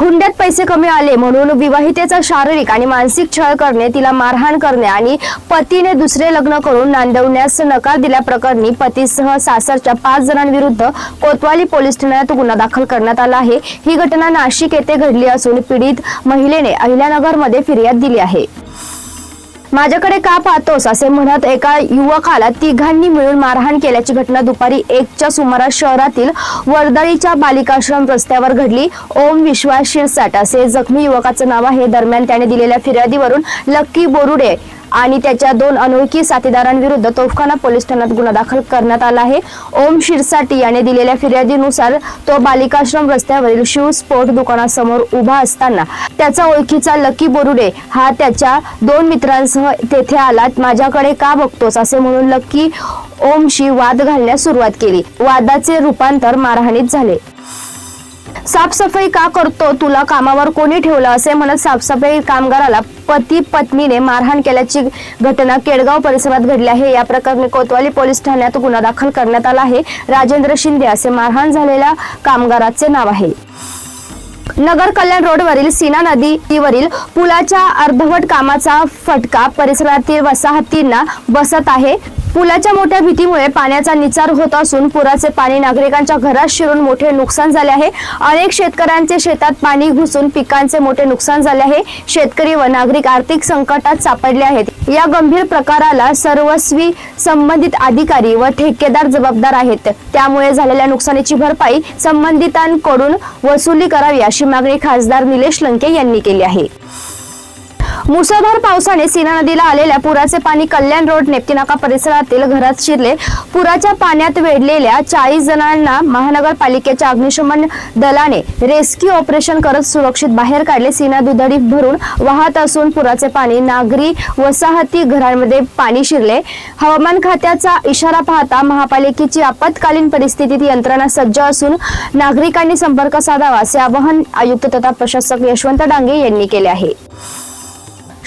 हुंड्यात पैसे कमी आले म्हणून विवाहितेचा शारीरिक आणि मानसिक छळ करणे तिला मारहाण करणे आणि पतीने दुसरे लग्न करून नांदवण्यास नकार दिल्याप्रकरणी पतीसह सासरच्या पाच जणांविरुद्ध कोतवाली पोलीस ठाण्यात गुन्हा दाखल करण्यात आला आहे. ही घटना नाशिक येथे घडली असून पीडित महिलेने अहिल्यानगरमध्ये फिर्याद दिली आहे. माझ्याकडे का पाहतोस? असे म्हणत एका युवकाला तिघांनी मिळून मारहाण केल्याची घटना दुपारी एकच्या सुमारास शहरातील वर्दळीच्या बालिकाश्रम रस्त्यावर घडली. ओम विश्वास शिरसाट असे जखमी युवकाचं नाव आहे. दरम्यान त्याने दिलेल्या फिर्यादीवरून लक्की बोरुडे आणि त्याच्या दोन अनोळखी साथीदारांविरुद्ध तोफखाना पोलीस ठाण्यात गुन्हा दाखल करण्यात आला आहे. ओम शिरसाटी याने दिलेल्या फिर्यादीनुसार तो बालिकाश्रम रस्त्यावरील शिव स्पोर्ट दुकानासमोर उभा असताना त्याचा ओळखीचा लकी बोरुडे हा त्याच्या दोन मित्रांसह तेथे आला. माझ्याकडे का बघतोस? असे म्हणून लकी ओमशी वाद घालण्यास सुरुवात केली. वादाचे रूपांतर मारहाणीत झाले. साफसफाई का करतो? तुला कामावर कोणी ठेवलं? असे म्हणत साफसफाई कामगाराला पती पत्नीने मारहाण केल्याची घटना केडगाव परिसरात घडली आहे. या प्रकरणी कोतवाली पोलीस ठाण्यात गुन्हा दाखल करण्यात आला आहे. राजेंद्र शिंदे असे मारहाण झालेल्या कामगाराचे नाव आहे. नगर कल्याण रोडवरील सीना नदीवरील पुलाच्या अर्धवट कामाचा फटका परिसरातील वसाहतींना बसत आहे. पुलाच्या मोठ्या भीतीमुळे पाण्याचा निचार होत असून पुराचे पाणी नागरिकांच्या घरात शिरून मोठे नुकसान झाले आहे. अनेक शेतकऱ्यांचे शेतात पाणी घुसून पिकांचे मोठे नुकसान झाले आहे. शेतकरी व नागरिक आर्थिक संकटात सापडले आहेत. या गंभीर प्रकाराला सर्वस्वी संबंधित अधिकारी व ठेकेदार जबाबदार आहेत. त्यामुळे झालेल्या नुकसानीची भरपाई संबंधितांकडून वसुली करावी अशी मागणी खासदार निलेश लंके यांनी केली आहे. मुसळधार पावसाने सीना नदीला आलेल्या पुराचे पाणी कल्याण रोड नेप्तीनाका परिसरातील घरात शिरले. पुराच्या पाण्यात वेढलेल्या चाळीस जणांना महानगरपालिकेच्या अग्निशमन दलाने रेस्क्यू ऑपरेशन करत सुरक्षित बाहेर काढले. सीना दुधडी भरून वाहत असून पुराचे पाणी नागरी वसाहती घरांमध्ये पाणी शिरले. हवामान खात्याचा इशारा पाहता महापालिकेची आपत्कालीन परिस्थितीत यंत्रणा सज्ज असून नागरिकांनी संपर्क साधावा असे आवाहन आयुक्त तथा प्रशासक यशवंत डांगे यांनी केले आहे.